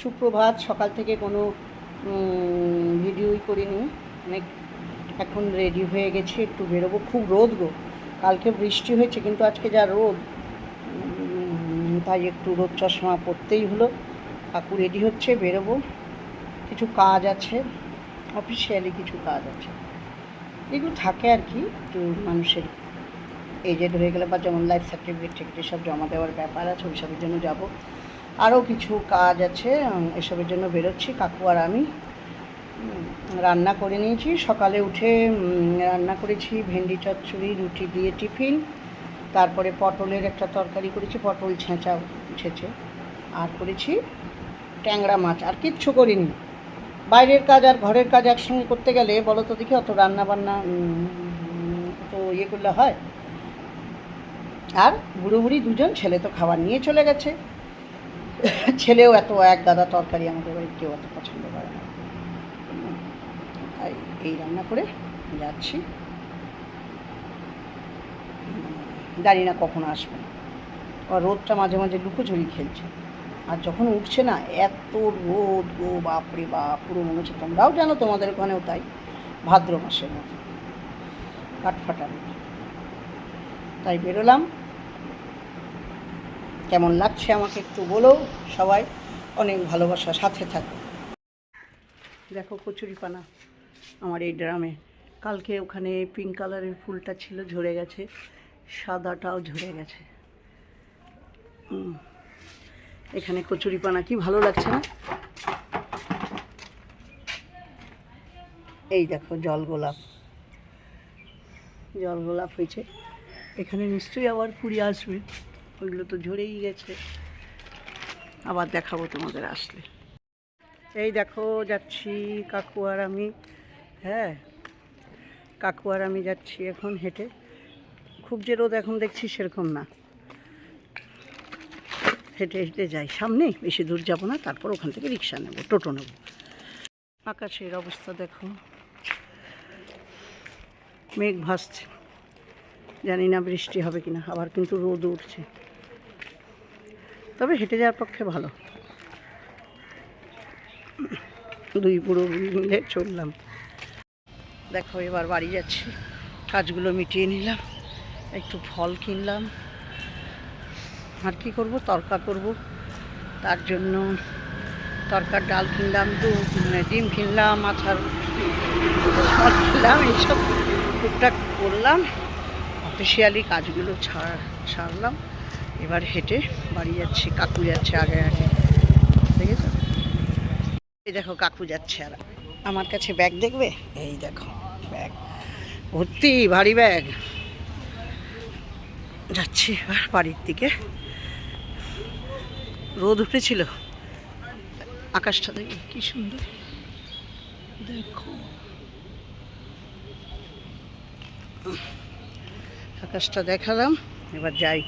সুপ্রভাত, সকাল থেকে কোনো ভিডিওই করিনি। অনেক এখন রেডি হয়ে গেছি, একটু বেরোবো। খুব রোদ গো। কালকে বৃষ্টি হয়েছে, কিন্তু আজকে যা রোদ তাই একটু রোদ চশমা পরতেই হলো। কাকু রেডি হচ্ছে, বেরোবো। কিছু কাজ আছে অফিসিয়ালি কিছু কাজ আছে। এগুলো থাকে আর কি, একটু মানুষের এজেড হয়ে গেলে বা যেমন লাইফ সার্টিফিকেট টিকিট সব জমা দেওয়ার ব্যাপার আছে, ওইসবের জন্য যাব। আরও কিছু কাজ আছে এসবের জন্য বেরোচ্ছি, কাকু আর আমি। রান্না করে নিয়েছি। সকালে উঠে রান্না করেছি, ভেন্ডি চচ্চড়ি, রুটি দিয়ে টিফিন, তারপরে পটলের একটা তরকারি করেছি, পটল ছেঁচা ছেঁচে। আর করেছি ট্যাংরা মাছ, আর কিচ্ছু করিনি। বাইরের কাজ আর ঘরের কাজ একসঙ্গে করতে গেলে, বলো তো দেখি অত রান্না বান্না তো ইয়ে করলে হয়? আর বুড়ো বুড়ি দুজন ছেলে তো খাবার নিয়ে চলে গেছে। ছেলেও এত এক দাদা তরকারি আমাদের বাড়ির কেউ এত পছন্দ করে না। তাই এই রান্না করে যাচ্ছি। জানি না কখন আসবে। আর রোদটা মাঝে মাঝে লুকোচুরি খেলছে। আর যখন উঠছে না, এত রোদ, গো বাপরে বাপ, পুরো মনে হচ্ছে তোমরাও জানো তোমাদের ওখানেও তাই, ভাদ্র মাসের মতো। কাঠফাটা তাই বেরোলাম। কেমন লাগছে আমাকে একটু বলো সবাই। অনেক ভালোবাসা সাথে থাকো। দেখো কচুরিপানা আমার এই ড্রামে। কালকে ওখানে পিঙ্ক কালারের ফুলটা ছিল, ঝরে গেছে। সাদাটাও ঝরে গেছে। এখানে কচুরিপানা কি ভালো লাগছে না? এই দেখো জল গোলাপ। জল গোলাপ হয়েছে। এখানে নিশ্চয়ই আবার পুরী আসবে। ওইগুলো তো ঝরেই গেছে। আবার দেখাবো তোমাদের আসলে। এই দেখো, যাচ্ছি কাকু আর আমি। হ্যাঁ কাকু আর আমি যাচ্ছি এখন হেঁটে। খুব যে রোদ এখন দেখছি সেরকম না। হেঁটে হেঁটে যাই। সামনে বেশি দূর যাব না, তারপর ওখান থেকে রিক্সা নেব, টোটো নেব। আকাশের অবস্থা দেখো। মেঘ ভাসছে। জানি না বৃষ্টি হবে কিনা, আবার কিন্তু রোদ উঠছে। তবে হেঁটে যাওয়ার পক্ষে ভালো। দুই পুরো মিলে চললাম। দেখো, এবার বাড়ি যাচ্ছি। কাজগুলো মিটিয়ে নিলাম। একটু ফল কিনলাম। আর কি করব? তরকা করব। তার জন্য তরকার ডাল কিনলাম দু ডিম কিনলাম মাথার ফল কিনলাম, এইসব টুকটাক করলাম। অফিসিয়ালি কাজগুলো ছাড় সারলাম। এবার হেঁটে বাড়ি যাচ্ছি, কাকু যাচ্ছে আগে আগে। দেখেছ? এই দেখো, কাকু যাচ্ছে আর আমার কাছে ব্যাগ দেখবে? এই দেখো, ব্যাগ। ভর্তি, ভারী ব্যাগ। যাচ্ছি এবার বাড়ির দিকে। রোদ উঠেছিল। আকাশটা দেখি, কি সুন্দর। দেখো। আকাশটা দেখালাম, এবার যাই।